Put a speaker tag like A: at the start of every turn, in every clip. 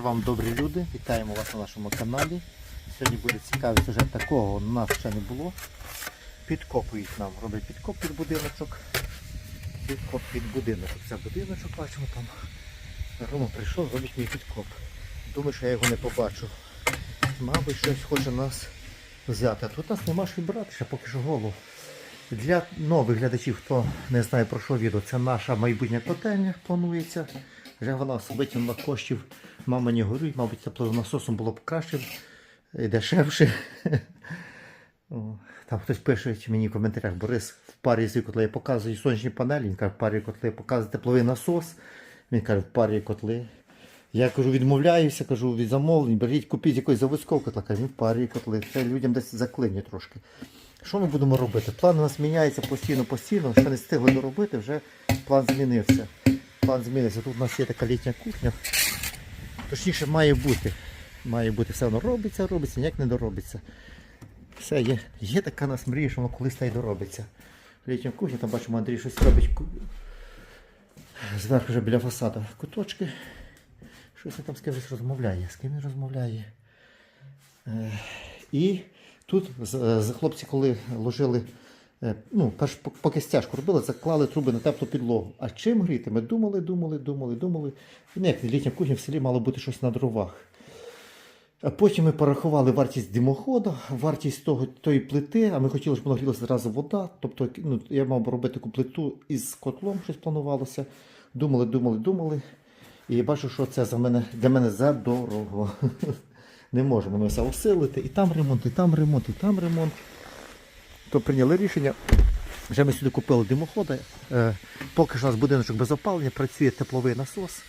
A: Мир вам, добрі люди, вітаємо вас на нашому каналі. Сьогодні буде цікавий сюжет такого у нас ще не було. Підкопують нам, роблять підкоп під будиночок. Підкоп під будиночок. Це будиночок, бачимо там. Рома прийшов, робить мій підкоп. Думаю, що я його не побачу. Мабуть, щось хоче нас взяти. Тут нас нема що брати, ще поки що голову. Для нових глядачів, хто не знає про що відео, це наша майбутня котельня планується. Вже вона витягнула коштів, мама не горюють, мабуть, теплонасосом було б краще і дешевше. Там хтось пише мені в коментарях, Борис в парі з котли я показую сонячні панелі, він каже, в парі котли показує тепловий насос. Він каже, в парі котли. Я кажу, відмовляюся, кажу від замовлень, беріть, купіть якийсь заводського котла, каже, він в парі котли. Це людям десь заклинює трошки. Що ми будемо робити? План у нас міняється постійно, постійно. Ще не встигли доробити, вже план змінився. План змінився. Тут у нас є така літня кухня. Точніше, має бути. Має бути, все воно робиться, робиться, ніяк не доробиться. Все, є, є така нас мрія, що воно колись та й доробиться. Літня кухня, там бачимо, Андрій щось робить зверху вже біля фасаду куточки. Щось він там з кимось розмовляє. З ким він розмовляє? Е, і тут з хлопці, коли ложили, е, ну, перш поки стяжку робили, заклали труби на теплу підлогу. А чим гріти? Ми думали, думали, думали, думали. І ніяк літня кухня в селі мало бути щось на дровах. А потім ми порахували вартість димохода, вартість того, тої плити, а ми хотіли, щоб воно грілася зразу вода. Тобто ну, я мав би робити таку плиту із котлом, щось планувалося. Думали, думали, думали. І я бачу, що це за мене, для мене задорого. Не можемо ми все усилити. І там ремонт, і там ремонт, і там ремонт. То прийняли рішення. Вже ми сюди купили димоходи. Е, поки що у нас будиночок без опалення, працює тепловий насос.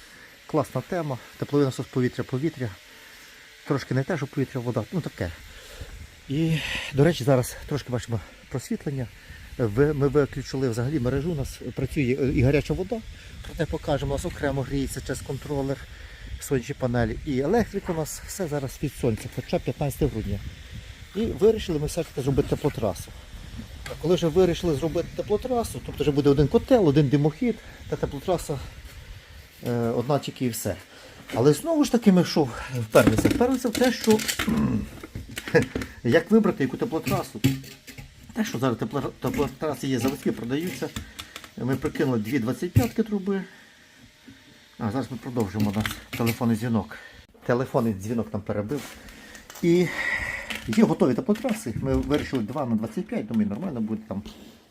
A: Класна тема. Тепловий насос повітря-повітря. Трошки не те, що повітря, вода, ну таке. І, до речі, зараз трошки бачимо просвітлення. Ми виключили взагалі мережу, у нас працює і гаряча вода. Проте покажемо, у нас окремо гріється через контролер, сонячні панелі. І електрика у нас все зараз від сонця, хоча 15 грудня. І вирішили ми все-таки зробити теплотрасу. Коли вже вирішили зробити теплотрасу, тобто вже буде один котел, один димохід та теплотраса е, одна тільки і все. Але знову ж таки ми що вперлися? Вперлися в те, що як вибрати яку теплотрасу. Те, що зараз теплотраси є заводські, продаються. Ми прикинули дві 25 труби. А зараз ми продовжимо у нас телефонний дзвінок. Телефонний дзвінок нам перебив. І є готові теплотраси. Ми вирішили 2 на 25, думаю, нормально буде там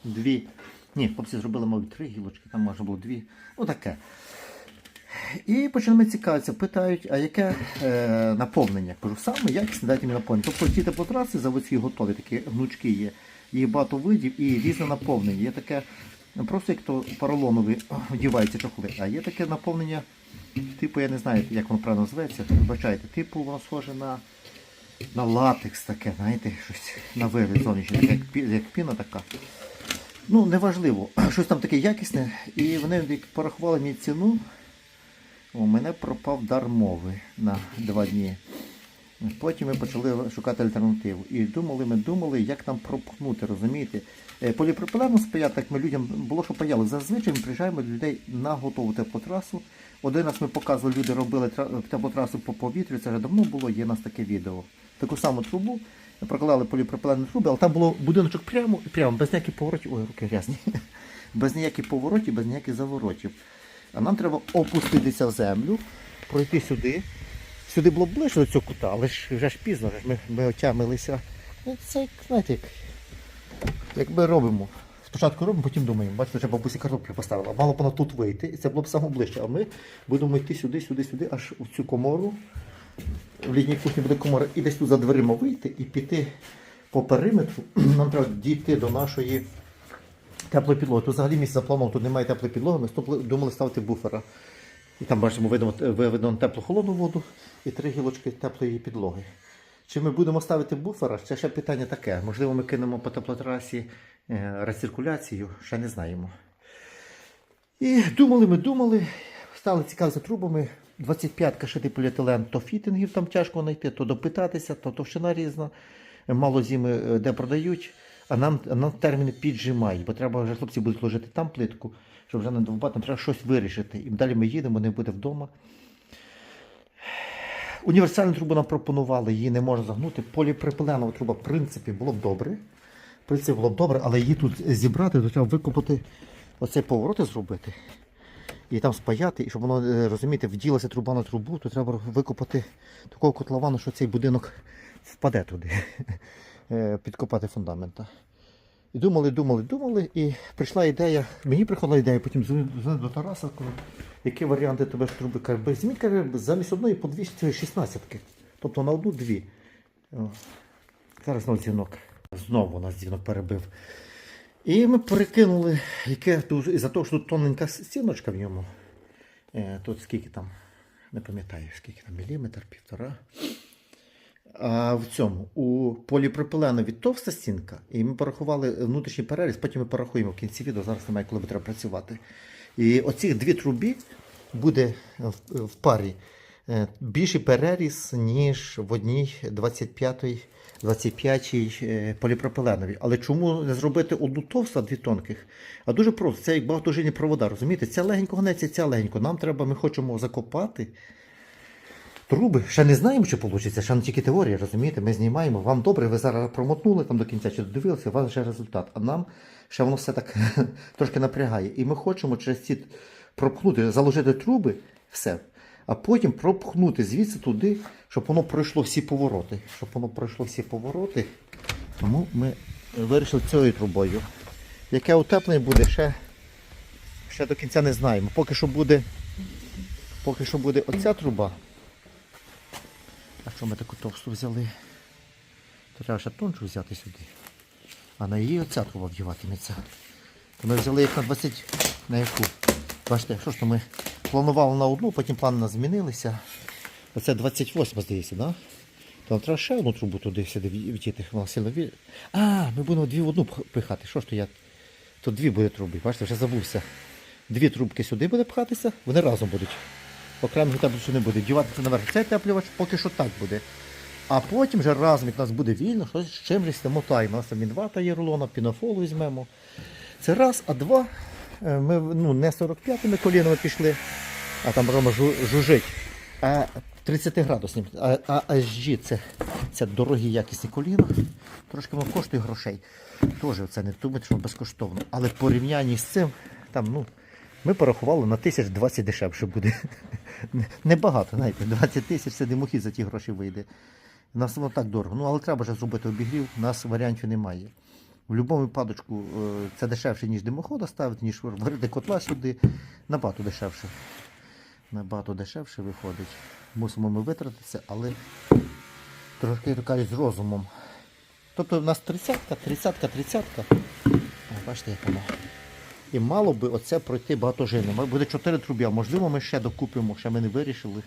A: дві. Ні, хлопці зробили, мабуть, три гілочки, там може було дві. Ну таке. І почали цікавитися, питають, а яке е, наповнення? Кажу, саме якісне дайте мені наповнення. Тобто ті теплотраси заводські готові, такі гнучки є. Їх багато видів і різне наповнення. Є таке, ну, просто як то поролонові вдіваються чохли, а є таке наповнення, типу, я не знаю, як воно правильно називається. Вибачайте, типу воно схоже на, на латекс таке, знаєте, щось на вигляд таке, як, як піна така. Ну, неважливо, щось там таке якісне, і вони як порахували мені ціну. У мене пропав дар мови на два дні. Потім ми почали шукати альтернативу. І думали, ми думали, як нам пропхнути, розумієте? Е, Поліпропиленом спаяти, так ми людям було, що паяли. Зазвичай ми приїжджаємо до людей на готову теплотрасу. Один раз ми показували, люди робили тра- теплотрасу по повітрю, це вже давно було, є у нас таке відео. Таку саму трубу, проклали поліпропилену трубу, але там було будиночок прямо, і прямо, без ніяких поворотів. Ой, руки грязні. Без ніяких поворотів, без ніяких заворотів. А нам треба опуститися в землю, пройти сюди. Сюди було ближче до цього кута, але ж вже ж пізно, ми, ми отямилися. Ну, Це, знаєте, як, ми робимо. Спочатку робимо, потім думаємо. Бачите, вже бабусі картоплю поставила. Мало б вона тут вийти, і це було б саме. А ми будемо йти сюди, сюди, сюди, аж у цю комору. В літній кухні буде комора, і десь тут за дверима вийти і піти по периметру. Нам треба дійти до нашої теплої підлоги. Тут взагалі місце заплановано, тут немає теплої підлоги, ми думали ставити буфера. І там бачимо, виведено теплу холодну воду і три гілочки теплої підлоги. Чи ми будемо ставити буфера? Це ще питання таке. Можливо, ми кинемо по теплотрасі е, рециркуляцію, ще не знаємо. І думали, ми думали, стали цікавитися трубами. 25-ка шитий поліетилен, то фітингів там тяжко знайти, то допитатися, то товщина різна. Мало зими, е, де продають, а нам, нам терміни піджимають, бо треба вже хлопці будуть ложити там плитку, щоб вже не довбати, треба щось вирішити. І далі ми їдемо, не буде вдома. Універсальну трубу нам пропонували, її не можна загнути. Поліпропиленова труба, в принципі, було б добре. В принципі, було б добре, але її тут зібрати, то треба викопати оцей повороти зробити. І там спаяти, і щоб воно, е, розумієте, вділася труба на трубу, то треба викопати такого котловану, що цей будинок впаде туди. Е, Підкопати фундамента. І думали, думали, думали, і прийшла ідея, мені приходила ідея, потім дзвонив до Тараса, коли, які варіанти тебе ж труби каже, візьміть каже, замість одної по дві шістнадцятки. Тобто на одну дві. Зараз знову дзвінок. Знову нас дзвінок перебив. І ми перекинули, яке тут, із-за того, що тут тоненька стіночка в ньому. Е, тут скільки там, не пам'ятаю, скільки там, міліметр, півтора. А в цьому у поліпропиленові товста стінка, і ми порахували внутрішній переріз, потім ми порахуємо в кінці відео, зараз немає, коли треба працювати. І оці дві трубі буде в, парі більший переріз, ніж в одній 25-й 25-й е, поліпропиленовій. Але чому не зробити одну товсту, дві тонких? А дуже просто, це як багатожильні провода, розумієте? Ця легенько гнеться, ця легенько. Нам треба, ми хочемо закопати труби. Ще не знаємо, що вийде, ще не тільки теорія, розумієте? Ми знімаємо. Вам добре, ви зараз промотнули там до кінця, чи додивилися, у вас вже результат. А нам ще воно все так трошки напрягає. І ми хочемо через ці пропхнути, заложити труби, все. А потім пропхнути звідси туди, щоб воно пройшло всі повороти. Щоб воно пройшло всі повороти. Тому ми вирішили цією трубою. Яке утеплення буде, ще, ще до кінця не знаємо. Поки що буде, поки що буде оця труба. А що ми таку товсту взяли? Треба ще тоншу взяти сюди. А на її оця труба вдіватиметься. То ми взяли їх на 20 на яку. Бачите, що ж то ми планували на одну, потім плани змінилися. Оце 28, здається, да? То нам треба ще одну трубу туди сюди втіти. А, ми будемо дві в одну пихати. Що ж то я? Тут дві буде труби, бачите, вже забувся. Дві трубки сюди буде пхатися, вони разом будуть. Окремих утеплювачів не буде. Діватися наверх цей утеплювач, поки що так буде. А потім вже разом, як нас буде вільно, щось з чимось мотаємо. У нас там інвата є рулона, пінофолу візьмемо. Це раз, а два. е, Ми ну, не 45-ми колінами пішли, а там Рома жу- жужить. А 30 градусним. А, а HG це, це дорогі якісні коліна. Трошки воно коштує грошей. Теж це не думайте, що безкоштовно. Але в порівнянні з цим, там, ну, ми порахували на тисяч 20 дешевше буде. Небагато, знаєте, 20 тисяч це димохід за ті гроші вийде. У нас воно так дорого. Ну, але треба вже зробити обігрів, у нас варіантів немає. В будь-якому випадку е, це дешевше, ніж димохода ставити, ніж варити котла сюди. Набагато дешевше. Набагато дешевше виходить. Мусимо ми витратитися, але трошки кажуть, з розумом. Тобто у нас тридцятка, тридцятка, тридцятка. Бачите, як воно. І мало би оце пройти багатожинним. Буде 4 труби, а можливо ми ще докупимо, ще ми не вирішили.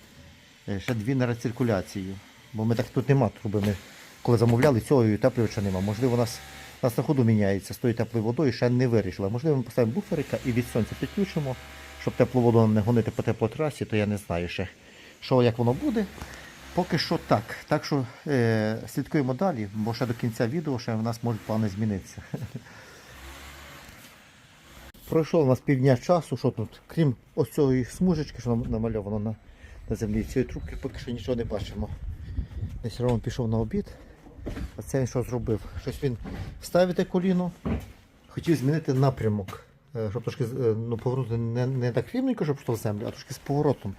A: е, Ще дві на рециркуляцію. Бо ми так тут нема труби. Ми коли замовляли, цього і утеплювача нема. Можливо, у нас, у нас на ходу міняється з тою теплою водою, ще не вирішили. Можливо, ми поставимо буферика і від сонця підключимо, щоб теплу воду не гонити по теплотрасі, то я не знаю ще, що як воно буде. Поки що так. Так що е, слідкуємо далі, бо ще до кінця відео ще в нас можуть плани змінитися. Пройшло у нас півдня часу, що тут, крім ось цієї смужечки, що намальовано на, на землі, цієї трубки поки що нічого не бачимо. Десь Роман пішов на обід. А це він що зробив? Щось він ставити коліно, хотів змінити напрямок, щоб трошки е, ну, повернути не, не так рівненько, щоб в землю, а трошки з поворотом.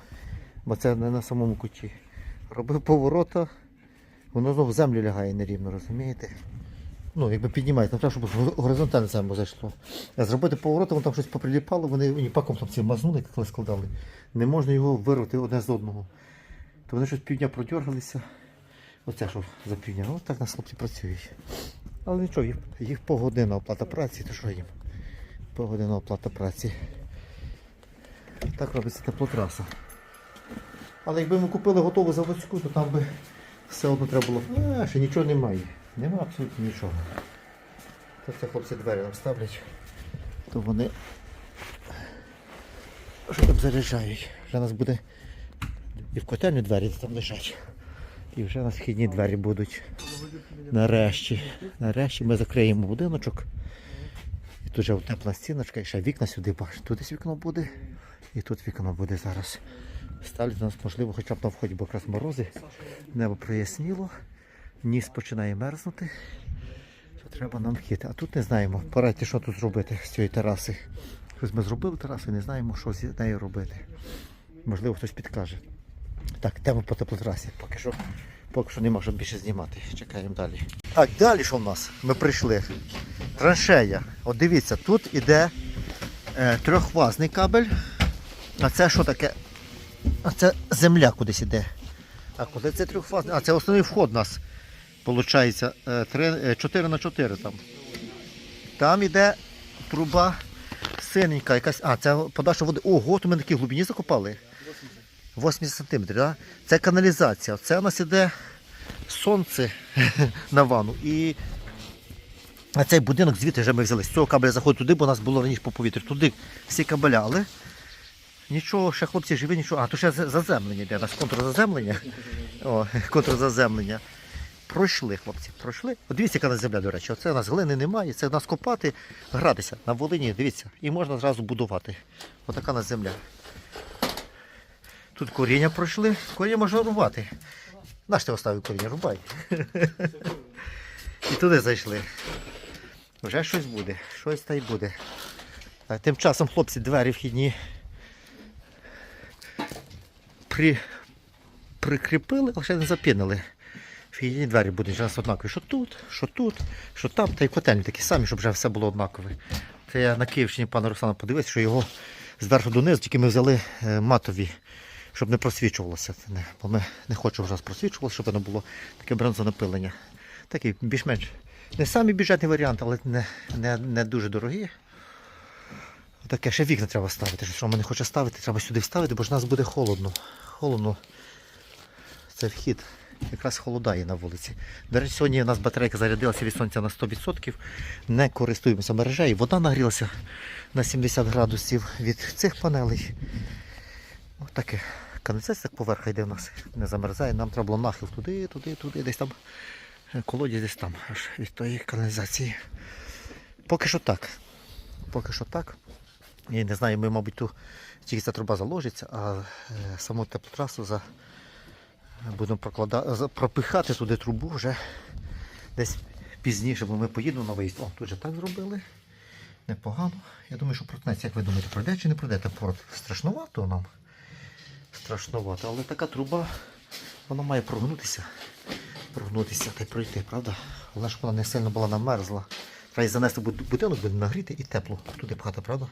A: Бо це не на самому куті. Робив поворота, воно знову в землю лягає нерівно, розумієте? Ну, якби піднімається, треба, щоб горизонтально землю зайшло. Зробити поворот, воно там щось поприліпало, вони уніпаком там ці мазнули, коли складали. Не можна його вирвати одне з одного. То вони щось півдня продергалися. Оце що за півдня. Ну так нас хлопці працюють. Але нічого, їх, їх погодинна оплата праці, то що їм? Погодинна оплата праці. Так робиться теплотраса. Але якби ми купили готову заводську, то там би все одно треба було. А, ще нічого немає. Нема абсолютно нічого. То це хлопці двері нам ставлять, то вони що там заряджають. Вже нас буде і в котельню двері там лежать. І вже у нас вхідні двері будуть. Нарешті. Нарешті ми закриємо будиночок. І тут вже тепла стіночка, і ще вікна сюди бачиш. Тут вікно буде. І тут вікно буде зараз. ставлять нас, можливо, хоча б на вході, бо якраз морози, небо проясніло, ніс починає мерзнути. То треба нам вхід. А тут не знаємо. Порадьте, що тут зробити з цієї тераси. Щось ми зробили терасу і не знаємо, що з нею робити. Можливо, хтось підкаже. Так, йдемо по теплотрасі. Поки що, поки що нема що більше знімати. Чекаємо далі. Так, далі що в нас? Ми прийшли. Траншея. От дивіться, тут іде е, трьохфазний кабель. А це що таке? А це земля кудись іде. А куди це трьохфазний? А це основний вход у нас. Получається 4 на 4 там. Там іде труба синенька, якась. А, це подача води. Ого, то ми на такій глибині закопали. 80 сантиметрів, да? Це каналізація. Це у нас іде сонце на ванну. І цей будинок звідти вже ми взяли. З цього кабеля заходить туди, бо у нас було раніше по повітрю. Туди всі кабеля, але нічого, ще хлопці живі, нічого. А, то ще заземлення йде, нас контрзаземлення. О, контрзаземлення. Пройшли, хлопці, пройшли. От дивіться, яка у нас земля, до речі. Оце у нас глини немає, це у нас копати, гратися. На Волині, дивіться, і можна зразу будувати. Отака у нас земля. Тут коріння пройшли, коріння можна рубати. Наш ти оставив коріння, рубай. І туди зайшли. Вже щось буде, щось та й буде. А тим часом хлопці двері вхідні при... прикріпили, але ще не запінили. Вхідні двері будуть у нас однакові. Що тут, що тут, що там, та й котельні такі самі, щоб вже все було однакове. Це я на Київщині пана Руслана подивився, що його зверху донизу, тільки ми взяли е, матові, щоб не просвічувалося. Бо ми не хочемо вже просвічувалося, щоб воно було таке бронзонапилення. Такий більш-менш не самий бюджетний варіант, але не, не, не дуже дорогий. Таке ще вікна треба ставити. Що ми не хоче ставити, треба сюди вставити, бо ж нас буде холодно. Холодно. Це вхід. Якраз холодає на вулиці. До речі, сьогодні у нас батарейка зарядилася від сонця на 100%. Не користуємося мережею. Вода нагрілася на 70 градусів від цих панелей. Ось таке. Каналізація так поверха йде в нас, не замерзає. Нам треба було нахил туди, туди, туди, десь там. е, Колодязь десь там, аж від тої каналізації. Поки що так. Поки що так. І не знаю, ми, мабуть, ту тільки ця труба заложиться, а е, саму теплотрасу за, будемо прокладати, за- пропихати туди трубу вже десь пізніше, бо ми поїдемо на виїзд. О, тут же так зробили. Непогано. Я думаю, що проткнеться, як ви думаєте, пройде чи не пройде та порт? Страшновато нам. Страшновато. Але така труба, вона має прогнутися. Прогнутися та й пройти, правда? Головне, щоб вона не сильно була намерзла. Треба занести будинок, буде нагріти і тепло. Туди пхати, правда?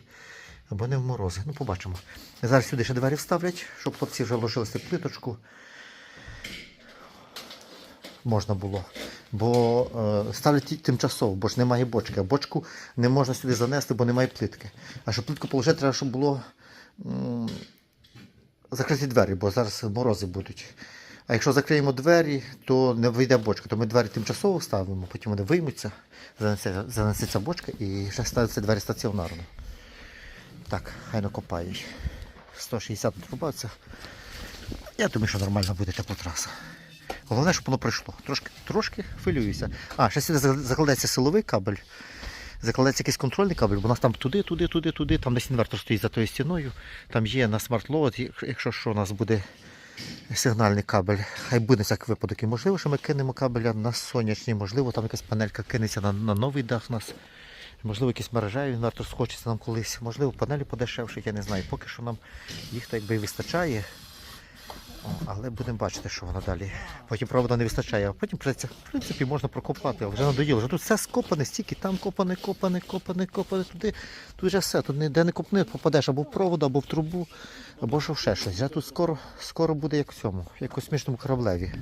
A: Або не в морози. Ну, побачимо. Зараз сюди ще двері вставлять, щоб хлопці вже ложилися плиточку. Можна було. Бо е, ставлять тимчасово, бо ж немає бочки. А бочку не можна сюди занести, бо немає плитки. А щоб плитку положити, треба, щоб було закриті двері, бо зараз морози будуть. А якщо закриємо двері, то не вийде бочка, то ми двері тимчасово ставимо, потім вони виймуться, занесе- занесеться бочка і вже ставляться двері стаціонарно. Так, хай накопають. 160 труба це. Я думаю, що нормально буде теплотраса. Головне, щоб воно пройшло. Трошки, трошки хвилююся. А, ще сюди зак- закладеться силовий кабель, закладеться якийсь контрольний кабель, бо у нас там туди, туди, туди, туди, там десь інвертор стоїть за тою стіною. Там є на смарт-лоад, якщо- що, у нас буде сигнальний кабель. Хай буде всяк випадок. І можливо, що ми кинемо кабеля на сонячний, можливо, там якась панелька кинеться на, на новий дах у нас. Можливо, якийсь мережевий інвертор схочеться нам колись. Можливо, панелі подешевші, я не знаю. Поки що нам їх так і вистачає. О, але будемо бачити, що воно далі. Потім провода не вистачає, а потім в принципі, можна прокопати, вже надоїло. Вже тут все скопане, стільки там копане, копане, копане, копане, туди. Тут вже все. Тут ніде не копни, попадеш або в провод, або в трубу, або що ще щось. Вже тут скоро, скоро буде як в цьому, як в космічному кораблеві.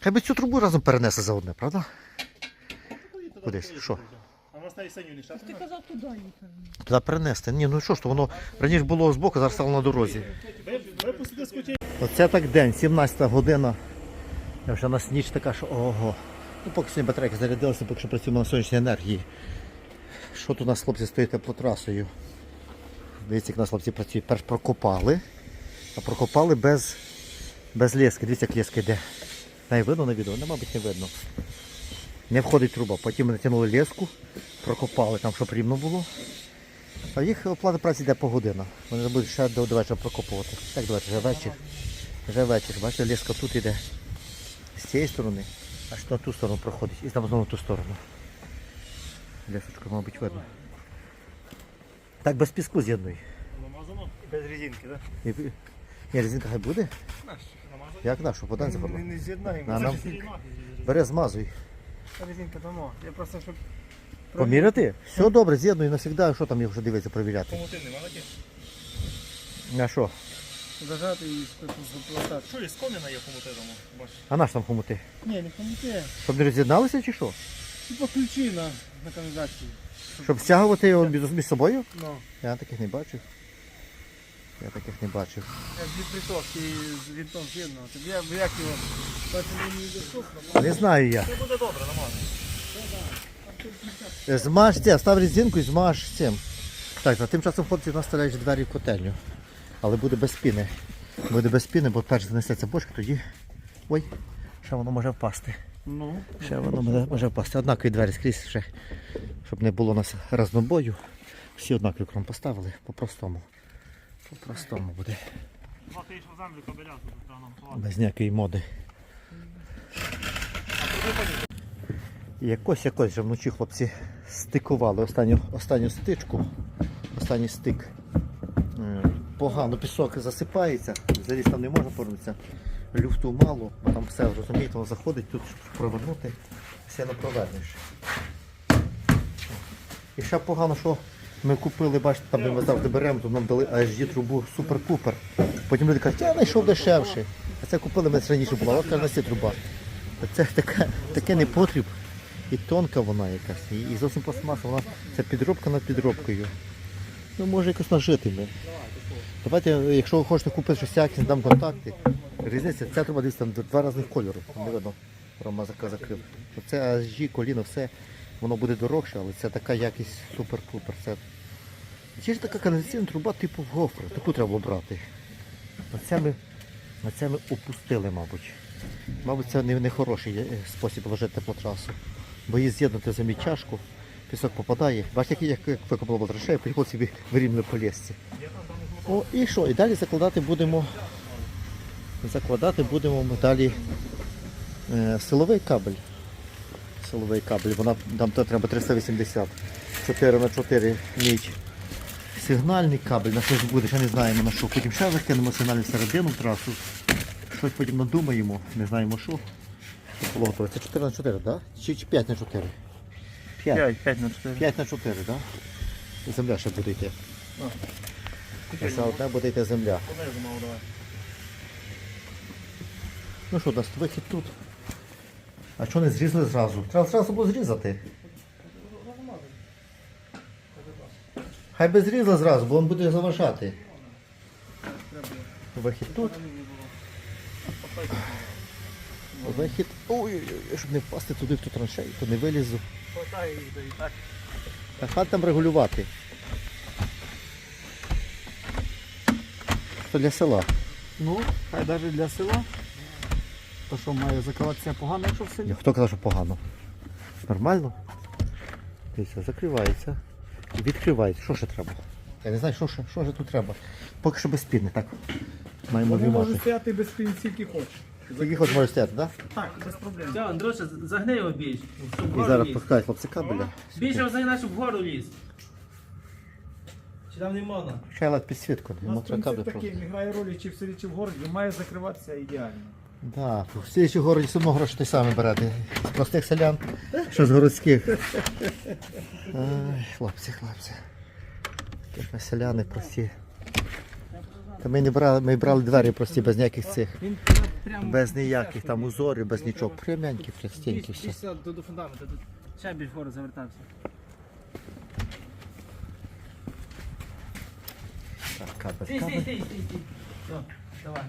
A: Хай би цю трубу разом перенесли за одне, правда? Кудись. Що?
B: А у нас навіть не.
C: Ти казав туди їхати.
A: Туди перенести. Ні, ну що ж, то воно раніше було збоку, зараз стало на дорозі.
B: Випустити з.
A: Оце так день, 17 година. Я вже у нас ніч така, що ого. Ну, поки сьогодні батарейка зарядилася, поки що працюємо на сонячній енергії. Що тут у нас хлопці стоїть теплотрасою? Дивіться, як у нас хлопці працюють. Перш прокопали, а прокопали без, без лески. Дивіться, як леска йде. Не видно на відео? Не, мабуть, не видно. Не входить труба. Потім ми натягнули леску, прокопали там, щоб рівно було. А їх оплата праці йде по годинах. Вони будуть ще до, до вечора прокопувати. Так, до вечора, вже вечір. Вже вечір. Бачите, ліска тут йде. З цієї сторони, аж на ту сторону проходить. І там знову в ту сторону. Лісочка, мабуть, видно. Так без піску з'єднуй.
B: Намазано? Без резинки, так?
A: І, ні, резинка хай буде?
B: Намазано?
A: Як нашу, подай за
C: Ми не з'єднаємо.
A: Бери, змазуй.
C: Та резинка давно. Я просто щоб
A: Поміряти? Все добре, з'єднуй навсігда, що там їх вже дивиться, провіряти.
B: Нема таких?
A: А що?
C: зажати і заплатати.
B: Що, із коміна є комутином? Бачиш?
A: А наш там хомути?
C: Ні, не поміти.
A: Щоб не роз'єдналися чи що?
C: Типа ключі на, на каналізації.
A: Щоб стягувати його між, між собою?
C: Ну,
A: Я таких не бачив. Я таких не бачив.
C: як дві притовки з вінтом. Я б як його бачу мені доступно.
A: Не знаю я.
B: Це буде добре, намазано.
A: Е, Змаж це, став резинку і змаж цим. Так, а тим часом хлопці наставляють двері в котельню. Але буде без піни. Буде без піни, бо перш занесеться бочка, тоді. Ой, ще воно може впасти.
C: Ну,
A: Ще воно може, може впасти. Однакові двері скрізь ще, щоб не було у нас разнобою. Всі однакові кром поставили по-простому. По-простому буде.
B: В.
A: Без ніякої моди. Якось якось вже вночі хлопці стикували останню, останню стичку. Останній стик. Е, Погано пісок засипається, заліз там не можна повернутися. Люфту мало, бо там все розумієте, воно заходить, тут щоб провернути, все не провернеш. І ще погано, що ми купили, бачите, там ми завжди беремо, то нам дали ASG трубу супер-пупер. Потім люди кажуть, я знайшов дешевше. А це купили ми раніше була, от на труба. Це таке, таке непотріб. І тонка вона якась, і, зовсім пластмаса, вона це підробка над підробкою. Ну може якось нажитиме. Давайте, якщо ви хочете купити щось якісне, дам контакти. Різниця, ця труба десь там два різних кольори. Не видно, Рома закрив. Це ASG, коліно, все, воно буде дорожче, але це така якість супер-пупер. Це... Є ж така каналізаційна труба типу гофри, таку треба брати. Оце ми, оце ми опустили, мабуть. Мабуть, це не, не хороший е, спосіб вложити теплотрасу. Бо її з'єднати землі тяжко, пісок попадає. Бачите, як, викопало трошей, приходить собі вирівняли по лісці. О, і що? І далі закладати будемо. Закладати будемо ми далі е, силовий кабель. Силовий кабель, вона нам треба 380. 4 на 4 мідь. Сигнальний кабель, на що ж буде, ще не знаємо на що. Потім ще закинемо сигнальний всередину трасу. Щось потім надумаємо, не знаємо що. Було готове. Це 4 на 4, так? Чи, чи 5 на 4? 5.
C: 5, 5 на 4.
A: 5 на 4, так? І земля ще буде йти. Ось одна буде йти земля. Ну що, дасть вихід тут. А що не зрізали зразу? Треба зразу було зрізати. Хай би зрізали зразу, бо він буде заважати. Вихід тут. Вихід. Ой-ой-ой, щоб не впасти туди в ту траншею, то не вилізу.
C: Хватає їх і так.
A: А хат там регулювати. То для села.
C: Ну, хай навіть для села. То що має закриватися погано, якщо в селі.
A: Хто казав, що погано? Нормально? Дивіться, закривається. Відкривається. Що ще треба? Я не знаю, що, ще- що ж тут треба. Поки що без спіни, так? Маємо
C: Вони можуть стояти без пін скільки хочеш.
A: Який хоч може стояти, так?
C: Так, без проблем.
D: Все, Андрюша, загни його більш, щоб
A: І
D: вгору
A: зараз
D: ліз.
A: пускають хлопці кабеля.
D: Більше загни, щоб вгору ліз. Чи там не можна?
A: Ще лад підсвітку,
C: У
A: йому
C: нас
A: треба кабель
C: принцип
A: просто.
C: такий, не грає ролі чи в селі, чи в городі, має закриватися ідеально.
A: Да, в слідчій городі все одно гроші той самий берете. З простих селян, що з городських. Ай, хлопці, хлопці. Такі ми селяни прості. Та ми не брали, ми брали двері прості, без ніяких цих.
C: Він прямо
A: Без ніяких там узорів, без нічого. Пряменькі, простенькі все.
D: 50 до, до фундаменту, тут ще більш вгору завертався.
A: Так, кабель,
D: Стій, стій,
A: кабель.
D: стій, стій, стій. Все, давай.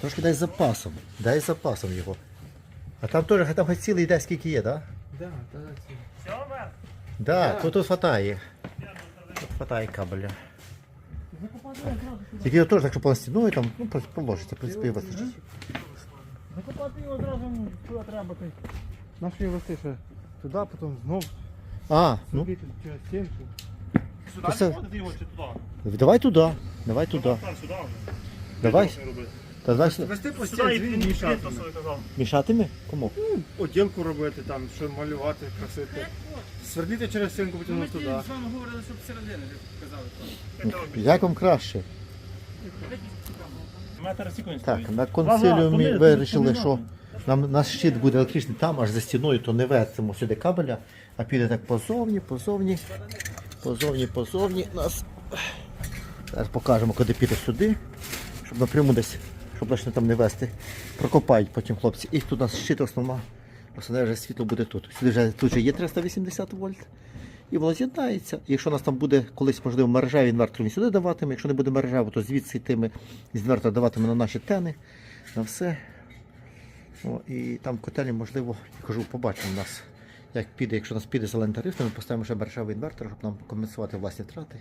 A: Трошки дай з запасом. Дай з запасом його. А там теж там хоч цілий йде, скільки є, так?
D: Да, да, да.
B: Все.
A: Да, тут, тут хватає. Тут хватає кабеля. Тільки його теж, якщо по стіною там, ну, просто положиться, в принципі, і вистачить.
C: Закопати його одразу куди треба. Наші вести ще туди, потім знов
A: А, ну,
B: Сюди
A: це-
B: входити його чи туди?
A: давай туди. Давай туди.
B: Сюди вже.
A: Давай.
B: Робити?
A: Та значить,
C: Вести
B: Сюди
C: він мішати.
B: казав.
A: мішатиме? Кому?
C: Оділку робити там, що малювати, красити. Свердлити через стінку,
D: Ми
C: потягнути
D: ж
C: туди.
D: з вами говорили, щоб середини казали.
A: Як вам краще?
B: Метр секунд
A: Так, на консиліумі
B: помили,
A: вирішили, що нам наш щит буде електричний там, аж за стіною, то не вертимо сюди кабеля, а піде так позовні, позовні, позовні, позовні. Нас. Зараз покажемо, куди піде сюди, щоб напряму десь, щоб лише там не вести. Прокопають потім хлопці. І тут у нас щит основна. Основне вже світло буде тут. Сюди вже, тут вже є 380 вольт. І воно з'єднається. Якщо у нас там буде колись, можливо, мережевий інвертор, він сюди даватиме. Якщо не буде мережевий, то звідси йтиме з інвертора даватиме на наші тени, на все. О, і там котельні, можливо, кажу, побачимо нас, як піде, якщо у нас піде зелений тариф, то ми поставимо ще мережевий інвертор, щоб нам компенсувати власні втрати.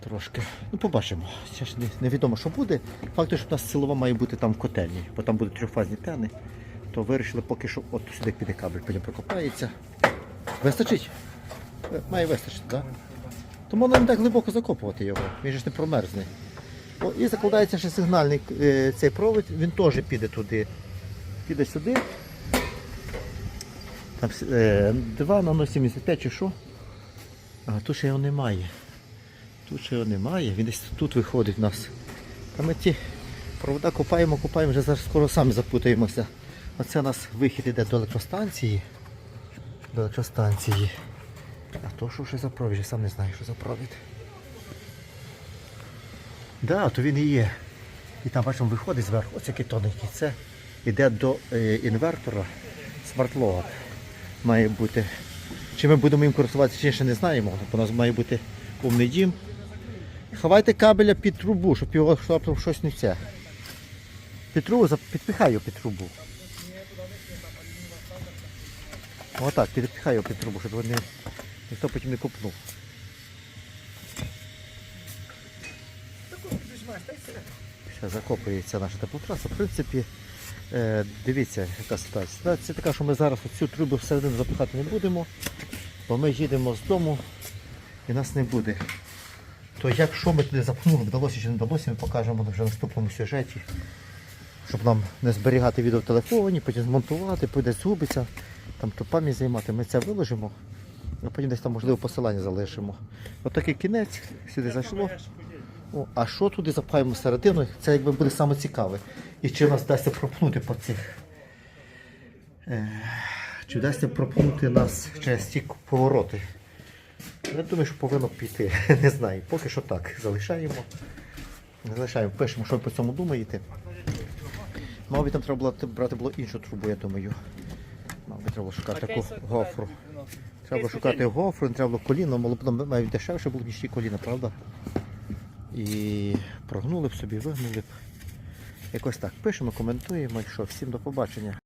A: Трошки. Ну, побачимо. Ще ж не- невідомо, що буде. Факт, що у нас силова має бути там в котельні, бо там будуть трьохфазні тени. То вирішили поки що от сюди піде кабель, потім прокопається. Вистачить? Е, Має вистачити, так? Тому не так глибоко закопувати його, він ж не промерзне. О, і закладається ще сигнальний е, цей провід, він теж піде туди. Піде сюди. Там е, 2 на 0,75 чи що? А тут ще його немає. Тут ще його немає, він десь тут виходить в нас. Та ми ті провода копаємо, копаємо, вже зараз скоро самі запутаємося. Оце у нас вихід іде до електростанції. До електростанції. А то що ще за провід, я сам не знаю, що за провід. Да, то він і є. І там бачимо виходить зверху, ось який тоненький. Це йде до е, інвертора смартлога. Має бути. Чи ми будемо їм користуватися, чи ще не знаємо. У нас має бути умний дім. Ховайте кабеля під трубу, щоб його раптом щось не це. Під трубу його під трубу. Отак, підпихай його під трубу, щоб вони ніхто потім не купнув. Ще закопується наша теплотраса. В принципі, е, дивіться, яка ситуація. Ситуація така, що ми зараз цю трубу всередину запихати не будемо, бо ми їдемо з дому і нас не буде. То якщо ми туди запхнули, вдалося чи не вдалося, ми покажемо вже в наступному сюжеті, щоб нам не зберігати відео в телефоні, потім змонтувати, десь згубиться, там пам'ять займати, ми це виложимо, а потім десь там можливо посилання залишимо. Отакий кінець, сюди зайшло. О, а що туди запхаємо всередину, це якби буде саме цікаве. І чи нас вдасться пропнути по цих. Е, чи вдасться пропнути нас через ті повороти. Я думаю, що повинно піти. Не знаю. Поки що так. Залишаємо. Залишаємо, пишемо, що ви по цьому думаєте. Мабуть, там треба було брати було іншу трубу, я думаю. Треба було шукати таку гофру. Треба було шукати гофру, не треба було коліно, б навіть дешевше було, ніж ті коліна, правда? І прогнули б собі, вигнули б. Якось так. Пишемо, коментуємо. І що, всім до побачення.